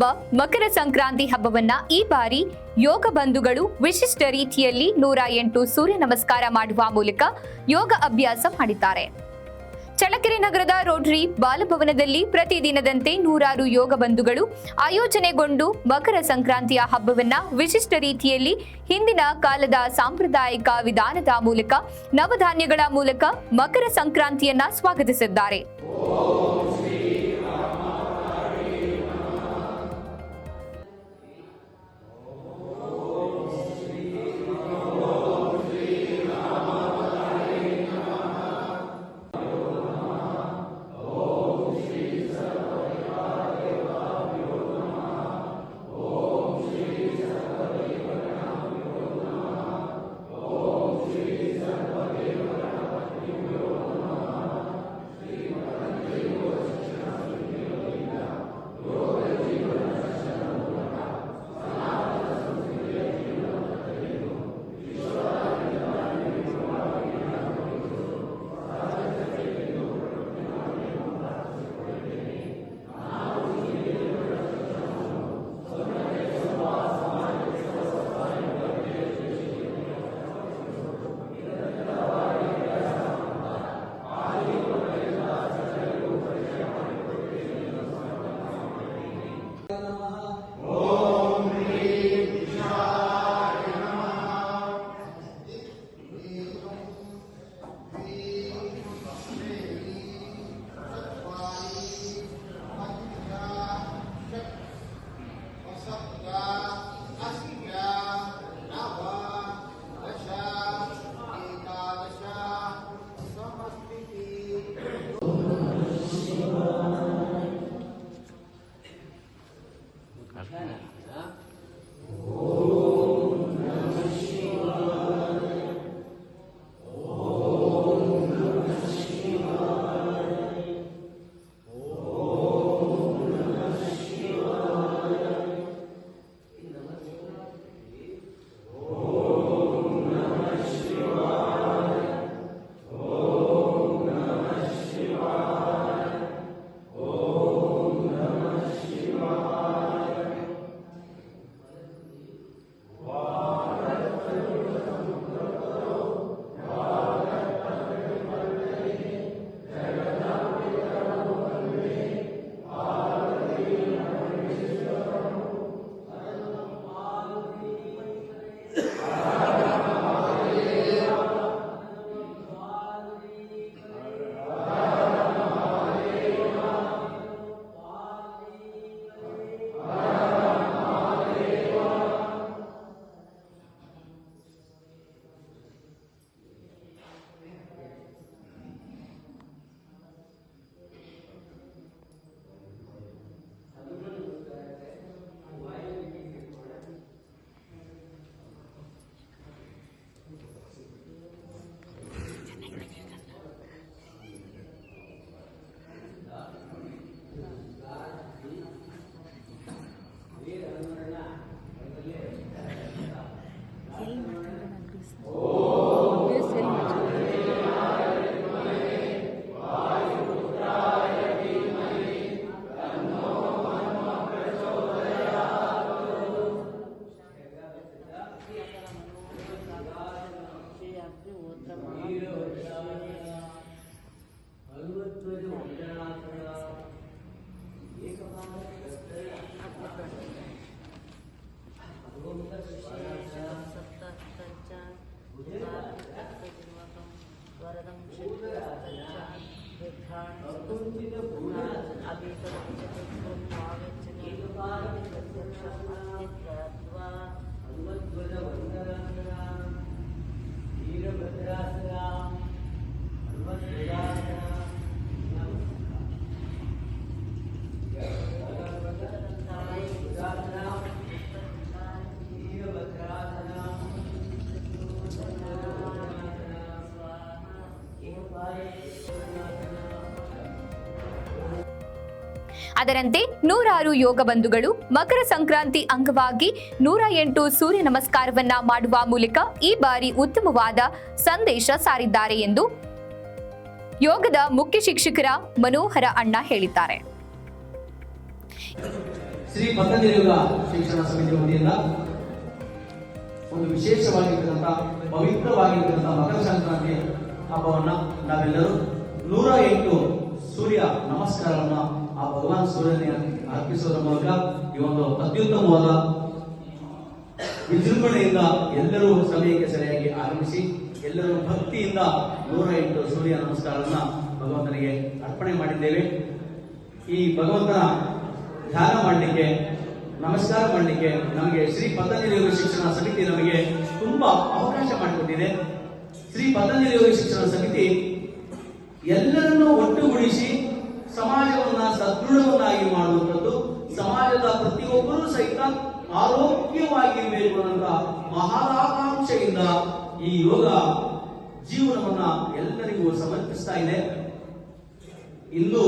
ಹಬ್ಬ ಮಕರ ಸಂಕ್ರಾಂತಿ ಹಬ್ಬವನ್ನ ಈ ಬಾರಿ ಯೋಗ ಬಂಧುಗಳು ವಿಶಿಷ್ಟ ರೀತಿಯಲ್ಲಿ ನೂರ ಎಂಟು ಸೂರ್ಯ ನಮಸ್ಕಾರ ಮಾಡುವ ಮೂಲಕ ಯೋಗ ಅಭ್ಯಾಸ ಮಾಡಿದ್ದಾರೆ. ಚಳ್ಳಕೆರೆ ನಗರದ ರೋಟರಿ ಬಾಲಭವನದಲ್ಲಿ ಪ್ರತಿದಿನದಂತೆ ನೂರಾರು ಯೋಗ ಬಂಧುಗಳು ಆಯೋಜನೆಗೊಂಡು ಮಕರ ಸಂಕ್ರಾಂತಿಯ ಹಬ್ಬವನ್ನ ವಿಶಿಷ್ಟ ರೀತಿಯಲ್ಲಿ ಹಿಂದಿನ ಕಾಲದ ಸಾಂಪ್ರದಾಯಿಕ ವಿಧಾನದ ಮೂಲಕ ನವಧಾನ್ಯಗಳ ಮೂಲಕ ಮಕರ ಸಂಕ್ರಾಂತಿಯನ್ನ ಸ್ವಾಗತಿಸಿದ್ದಾರೆ. ಅದರಂತೆ ನೂರಾರು ಯೋಗ ಬಂಧುಗಳು ಮಕರ ಸಂಕ್ರಾಂತಿ ಅಂಗವಾಗಿ ನೂರ ಎಂಟು ಸೂರ್ಯ ನಮಸ್ಕಾರವನ್ನ ಮಾಡುವ ಮೂಲಕ ಈ ಬಾರಿ ಉತ್ತಮವಾದ ಸಂದೇಶ ಸಾರಿದ್ದಾರೆ ಎಂದು ಯೋಗದ ಮುಖ್ಯ ಶಿಕ್ಷಕರ ಮನೋಹರ ಅಣ್ಣ ಹೇಳಿದ್ದಾರೆ. ಶ್ರೀ ಪತಂಜಲಿ ಯೋಗ ಶಿಕ್ಷಣ ಸಮಿತಿ ವತಿಯಿಂದ ಒಂದು ವಿಶೇಷವಾಗಿರ್ತಕ್ಕಂಥ, ಪವಿತ್ರವಾಗಿರ್ತಕ್ಕಂಥ ಮಕರ ಸಂಕ್ರಾಂತಿ ಹಬ್ಬವನ್ನ ನಾವೆಲ್ಲರೂ ನೂರ ಎಂಟು ಸೂರ್ಯ ನಮಸ್ಕಾರವನ್ನ ಆ ಭಗವಾನ್ ಸೂರ್ಯನಿಗೆ ಅರ್ಪಿಸುವುದರ ಮೂಲಕ ಈ ಒಂದು ಅತ್ಯುತ್ತಮವಾದ ವಿಜೃಂಭಣೆಯಿಂದ ಎಲ್ಲರೂ ಸಮಯಕ್ಕೆ ಸರಿಯಾಗಿ ಆರಂಭಿಸಿ ಎಲ್ಲರೂ ಭಕ್ತಿಯಿಂದ ನೂರ ಎಂಟು ಸೂರ್ಯ ನಮಸ್ಕಾರವನ್ನ ಭಗವಂತನಿಗೆ ಅರ್ಪಣೆ ಮಾಡಿದ್ದೇವೆ. ಈ ಭಗವಂತನ ಧ್ಯಾನ ಮಾಡಲಿಕ್ಕೆ, ನಮಸ್ಕಾರ ಮಾಡಲಿಕ್ಕೆ ನಮಗೆ ಶ್ರೀ ಪತಂಜಲಿ ಯೋಗ ಶಿಕ್ಷಣ ಸಮಿತಿ ನಮಗೆ ತುಂಬಾ ಅವಕಾಶ ಮಾಡಿಕೊಟ್ಟಿದೆ. ಶ್ರೀ ಪತಂಜಲಿ ಯೋಗ ಶಿಕ್ಷಣ ಸಮಿತಿ ಎಲ್ಲರನ್ನೂ ಒಟ್ಟುಗೂಡಿಸಿ ಸಮಾಜವನ್ನ ಸದೃಢವನ್ನಾಗಿ ಮಾಡುವಂಥದ್ದು, ಸಮಾಜದ ಪ್ರತಿಯೊಬ್ಬರೂ ಸಹಿತ ಆರೋಗ್ಯವಾಗಿರಬೇಕು ಅನ್ನೋ ಮಹಾರಾಕಾಂಕ್ಷೆಯಿಂದ ಈ ಯೋಗ ಜೀವನವನ್ನ ಎಲ್ಲರಿಗೂ ಸಮರ್ಪಿಸ್ತಾ ಇದೆ. ಇಂದು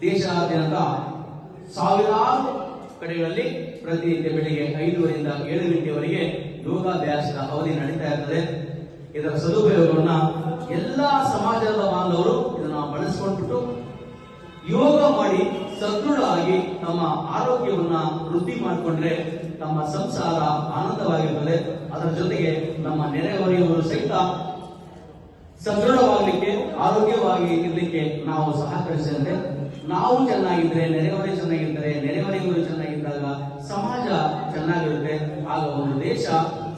ದೇಶಾದ್ಯಂತ ಸಾವಿರಾರು ಕಡೆಗಳಲ್ಲಿ ಪ್ರತಿನಿತ್ಯ ಬೆಳಿಗ್ಗೆ ಐದೂವರೆಯಿಂದ ಏಳು ಗಂಟೆಯವರೆಗೆ ಯೋಗಾಭ್ಯಾಸದ ಅವಧಿ ನಡೀತಾ ಇರ್ತದೆ. ಇದರ ಸದುಪಯೋಗವನ್ನ ಎಲ್ಲಾ ಸಮಾಜದ ಬಾಂಧವರು ಇದನ್ನು ಬಳಸಿಕೊಂಡ್ಬಿಟ್ಟು ಯೋಗ ಮಾಡಿ ಸದೃಢವಾಗಿ ನಮ್ಮ ಆರೋಗ್ಯವನ್ನ ವೃದ್ಧಿ ಮಾಡಿಕೊಂಡ್ರೆ ನಮ್ಮ ಸಂಸಾರ ಆನಂದವಾಗಿರ್ತದೆ. ಅದರ ಜೊತೆಗೆ ನಮ್ಮ ನೆರೆಹೊರೆಯವರು ಸಹಿತ ಸದೃಢವಾಗಲಿಕ್ಕೆ, ಆರೋಗ್ಯವಾಗಿ ಇರಲಿಕ್ಕೆ ನಾವು ಸಹಕರಿಸಿದ್ರೆ ನಾವು ಚೆನ್ನಾಗಿದ್ರೆ ನೆರೆಹೊರೆ ಚೆನ್ನಾಗಿರ್ತಾರೆ, ನೆರೆಹೊರೆಯವರು ಚೆನ್ನಾಗಿದ್ದಾಗ ಸಮಾಜ ಚೆನ್ನಾಗಿರುತ್ತೆ. ಆಗ ಒಂದು ದೇಶ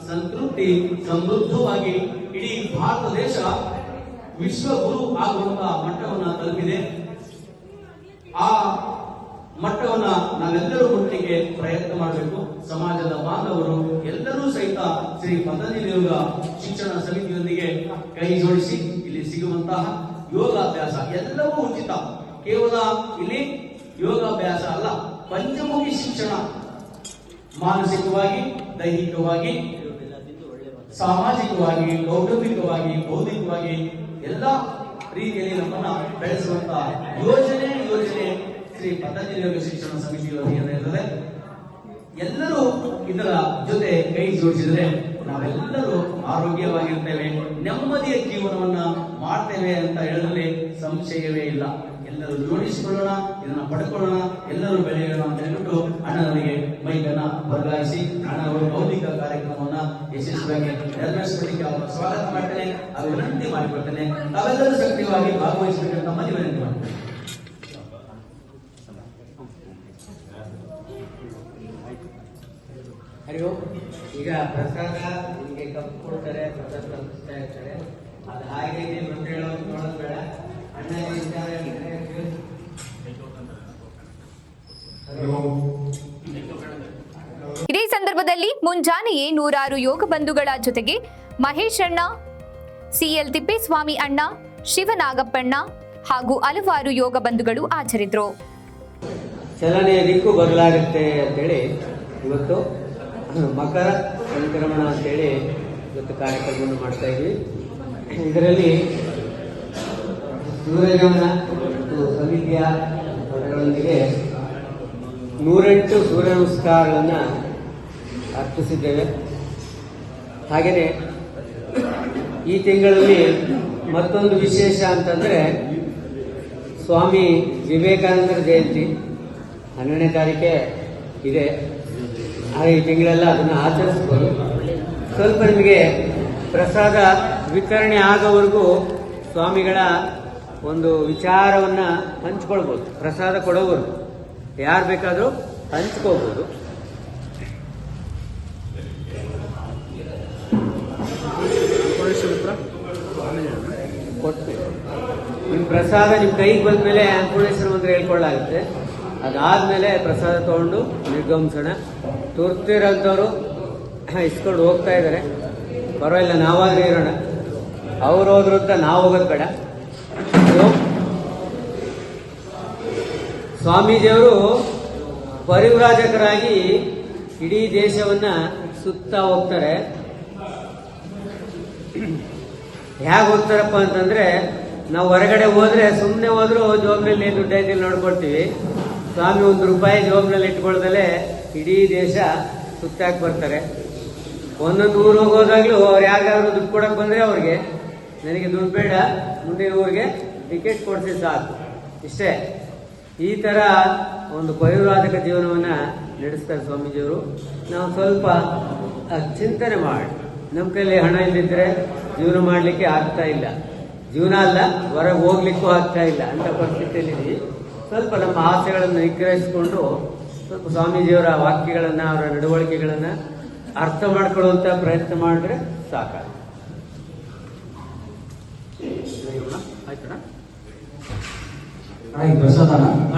ಸಂತೃಪ್ತಿ, ಸಮೃದ್ಧವಾಗಿ ಇಡೀ ಭಾರತ ದೇಶ ವಿಶ್ವಗುರು ಆಗುವಂತಹ ಮಟ್ಟವನ್ನ ತಲುಪಿದೆ. ಆ ಮಟ್ಟವನ್ನ ನಾವೆಲ್ಲರೂ ಮುಟ್ಟಲಿಕ್ಕೆ ಪ್ರಯತ್ನ ಮಾಡಬೇಕು. ಸಮಾಜದ ಬಾಂಧವರು ಎಲ್ಲರೂ ಸಹಿತ ಶ್ರೀ ಪದ್ಧತಿ ಯೋಗ ಶಿಕ್ಷಣ ಸಮಿತಿಯೊಂದಿಗೆ ಕೈ ಜೋಡಿಸಿ ಇಲ್ಲಿ ಸಿಗುವಂತಹ ಯೋಗಾಭ್ಯಾಸ ಎಲ್ಲವೂ ಉಚಿತ. ಕೇವಲ ಇಲ್ಲಿ ಯೋಗಾಭ್ಯಾಸ ಅಲ್ಲ, ಪಂಚಮುಖಿ ಶಿಕ್ಷಣ ಮಾನಸಿಕವಾಗಿ, ದೈಹಿಕವಾಗಿ, ಸಾಮಾಜಿಕವಾಗಿ, ಕೌಟುಂಬಿಕವಾಗಿ, ಬೌದ್ಧಿಕವಾಗಿ, ಎಲ್ಲ ರೀತಿಯಲ್ಲಿ ನಮ್ಮನ್ನ ಬೆಳೆಸುವಂತ ಯೋಜನೆ ಯೋಜನೆ ಶ್ರೀ ಪತಂಜಲಿ ಶಿಕ್ಷಣ ಸಮಿತಿ ಇರ್ತದೆ. ಎಲ್ಲರೂ ಇದರ ಜೊತೆ ಕೈ ಜೋಡಿಸಿದರೆ ನಾವೆಲ್ಲರೂ ಆರೋಗ್ಯವಾಗಿರ್ತೇವೆ, ನೆಮ್ಮದಿಯ ಜೀವನವನ್ನ ಮಾಡ್ತೇವೆ ಅಂತ ಹೇಳಲಿ ಸಂಶಯವೇ ಇಲ್ಲ. ಎಲ್ಲರೂ ಜೋಡಿಸಿಕೊಳ್ಳೋಣ, ಇದನ್ನ ಪಡ್ಕೊಳ್ಳೋಣ, ಎಲ್ಲರೂ ಬೆಳೆಯೋಣ ಅಂತ ಹೇಳ್ಬಿಟ್ಟು ಅಣ್ಣನವರಿಗೆ ಮೈಕನ್ನ ಬದಲಾಯಿಸಿ ಅಣ್ಣನವರು ಭೌತಿಕ ಕಾರ್ಯಕ್ರಮವನ್ನ ಯಶಸ್ವಿಯಾಗಿ ನೆರವೇರಿಸಲಿಕ್ಕೆ ಅವರ ಸ್ವಾಗತ ಮಾಡ್ತೇನೆ, ಹಾಗೂ ವಿನಂತಿ ಮಾಡಿಕೊಡ್ತೇನೆ ತಾವೆಲ್ಲರೂ ಸಕ್ರಿಯವಾಗಿ ಭಾಗವಹಿಸಬೇಕಂತ ಮನೆ ವಿನಂತಿ ಹರಿ ಈಗ ಪ್ರಸಾದ ನಿಮಗೆ ಕಪ್ಪು ಕೊಡ್ತಾರೆ, ಪ್ರಸಾದ ಕಲ್ಪಿಸ್ತಾ ಇರ್ತಾರೆ. ಅದು ಹಾಗೆ ಮುಂದೆ ಹೇಳೋದು ನೋಡೋದು ಬೇಡ. ಇದೇ ಸಂದರ್ಭದಲ್ಲಿ ಮುಂಜಾನೆಯೇ ನೂರಾರು ಯೋಗ ಬಂಧುಗಳ ಜೊತೆಗೆ ಮಹೇಶ್ ಅಣ್ಣ ಸಿಎಲ್ ತಿಪ್ಪೇಸ್ವಾಮಿ ಅಣ್ಣ, ಶಿವನಾಗಪ್ಪಣ್ಣ ಹಾಗೂ ಹಲವಾರು ಯೋಗ ಬಂಧುಗಳು ಆಚರಿದ್ರು ಚಲನೆಯ ದಿಕ್ಕು ಬದಲಾಗುತ್ತೆ ಅಂತೇಳಿ ಇವತ್ತು ಮಕರ ಸಂಕ್ರಮಣ ಅಂತೇಳಿ ಇವತ್ತು ಕಾರ್ಯಕ್ರಮವನ್ನು ಮಾಡ್ತಾ ಇದ್ವಿ. ಇದರಲ್ಲಿ ಸೂರ್ಯಗಮನ ಮತ್ತು ಸಮಿತಿಯ ಪದಗಳೊಂದಿಗೆ ನೂರೆಂಟು ಸೂರ್ಯ ನಮಸ್ಕಾರಗಳನ್ನು ಅರ್ಪಿಸಿದ್ದೇವೆ. ಹಾಗೆಯೇ ಈ ತಿಂಗಳಲ್ಲಿ ಮತ್ತೊಂದು ವಿಶೇಷ ಅಂತಂದರೆ ಸ್ವಾಮಿ ವಿವೇಕಾನಂದರ ಜಯಂತಿ ಹನ್ನೆರಡನೇ ತಾರೀಕೆ ಇದೆ. ಹಾಗೆ ಈ ತಿಂಗಳೆಲ್ಲ ಅದನ್ನು ಆಚರಿಸ್ಬೋದು. ಸ್ವಲ್ಪ ನಿಮಗೆ ಪ್ರಸಾದ ವಿತರಣೆ ಆಗೋವರೆಗೂ ಸ್ವಾಮಿಗಳ ಒಂದು ವಿಚಾರವನ್ನು ಹಂಚ್ಕೊಳ್ಬೋದು. ಪ್ರಸಾದ ಕೊಡೋವರು ಯಾರು ಬೇಕಾದರೂ ಹಂಚ್ಕೋಬೋದು ನಿಮ್ಮ ಪ್ರಸಾದ ನಿಮ್ಮ ಕೈಗೆ ಬಂದ ಮೇಲೆ ಅನ್ನಪೂರ್ಣೇಶ್ವರ ಮಂತ್ರ ಹೇಳ್ಕೊಳ್ಳಾಗುತ್ತೆ. ಅದಾದ್ಮೇಲೆ ಪ್ರಸಾದ ತಗೊಂಡು ನಿರ್ಗಮಿಸೋಣ. ತುರ್ತಿರೋಂಥವ್ರು ಇಸ್ಕೊಂಡು ಹೋಗ್ತಾ ಇದ್ದಾರೆ ಪರವಾಗಿಲ್ಲ ನಾವಾದ್ರೆ ಇರೋಣ. ಅವ್ರು ಹೋದ್ರು ಅಂತ ನಾವು ಹೋಗೋದು ಬೇಡ. ಸ್ವಾಮೀಜಿಯವರು ಪರಿವ್ರಾಜಕರಾಗಿ ಇಡೀ ದೇಶವನ್ನ ಸುತ್ತಾ ಹೋಗ್ತಾರೆ. ಹೇಗೆ ಹೋಗ್ತಾರಪ್ಪ ಅಂತಂದ್ರೆ, ನಾವು ಹೊರಗಡೆ ಹೋದ್ರೆ ಸುಮ್ಮನೆ ಹೋದ್ರೂ ಜೋಬ್ನಲ್ಲಿ ದುಡ್ಡು ಐತಿ ನೋಡ್ಕೊಳ್ತೀವಿ. ಸ್ವಾಮಿ ಒಂದು ರೂಪಾಯಿ ಜೋಬ್ನಲ್ಲಿ ಇಟ್ಕೊಳ್ದಲೆ ಇಡೀ ದೇಶ ಸುತ್ತಾಕ್ ಬರ್ತಾರೆ. ಒಂದೊಂದು ಊರು ಹೋಗೋದಾಗ್ಲೂ ಅವ್ರು ಯಾರಿಗಾದ್ರು ದುಡ್ಡು ಕೊಡಕ್ಕೆ ಬಂದ್ರೆ ಅವ್ರಿಗೆ, ನನಗೆ ದುಡ್ಡು ಬೇಡ, ಮುಂದಿನ ಊರಿಗೆ ಟಿಕೆಟ್ ಕೊಡ್ತೀವಿ ಸಾಕು. ಇಷ್ಟೇ. ಈ ಥರ ಒಂದು ಪೈರುರಾಧಕ ಜೀವನವನ್ನು ನಡೆಸ್ತಾರೆ ಸ್ವಾಮೀಜಿಯವರು. ನಾವು ಸ್ವಲ್ಪ ಚಿಂತನೆ ಮಾಡಿ. ನಮ್ಮ ಕೈಯಲ್ಲಿ ಹಣ ಇಲ್ಲದಿದ್ದರೆ ಜೀವನ ಮಾಡಲಿಕ್ಕೆ ಆಗ್ತಾ ಇಲ್ಲ. ಜೀವನ ಅಲ್ಲ, ಹೊರಗೆ ಹೋಗ್ಲಿಕ್ಕೂ ಆಗ್ತಾ ಇಲ್ಲ ಅಂತ ಪರಿಸ್ಥಿತಿಯಲ್ಲಿ ಸ್ವಲ್ಪ ನಮ್ಮ ಆಸೆಗಳನ್ನು ನಿಗ್ರಹಿಸಿಕೊಂಡು ಸ್ವಲ್ಪ ಸ್ವಾಮೀಜಿಯವರ ವಾಕ್ಯಗಳನ್ನು, ಅವರ ನಡವಳಿಕೆಗಳನ್ನು ಅರ್ಥ ಮಾಡ್ಕೊಳ್ಳುವಂಥ ಪ್ರಯತ್ನ ಮಾಡಿದ್ರೆ ಸಾಕಾಗುತ್ತೆ. काही घसत आणा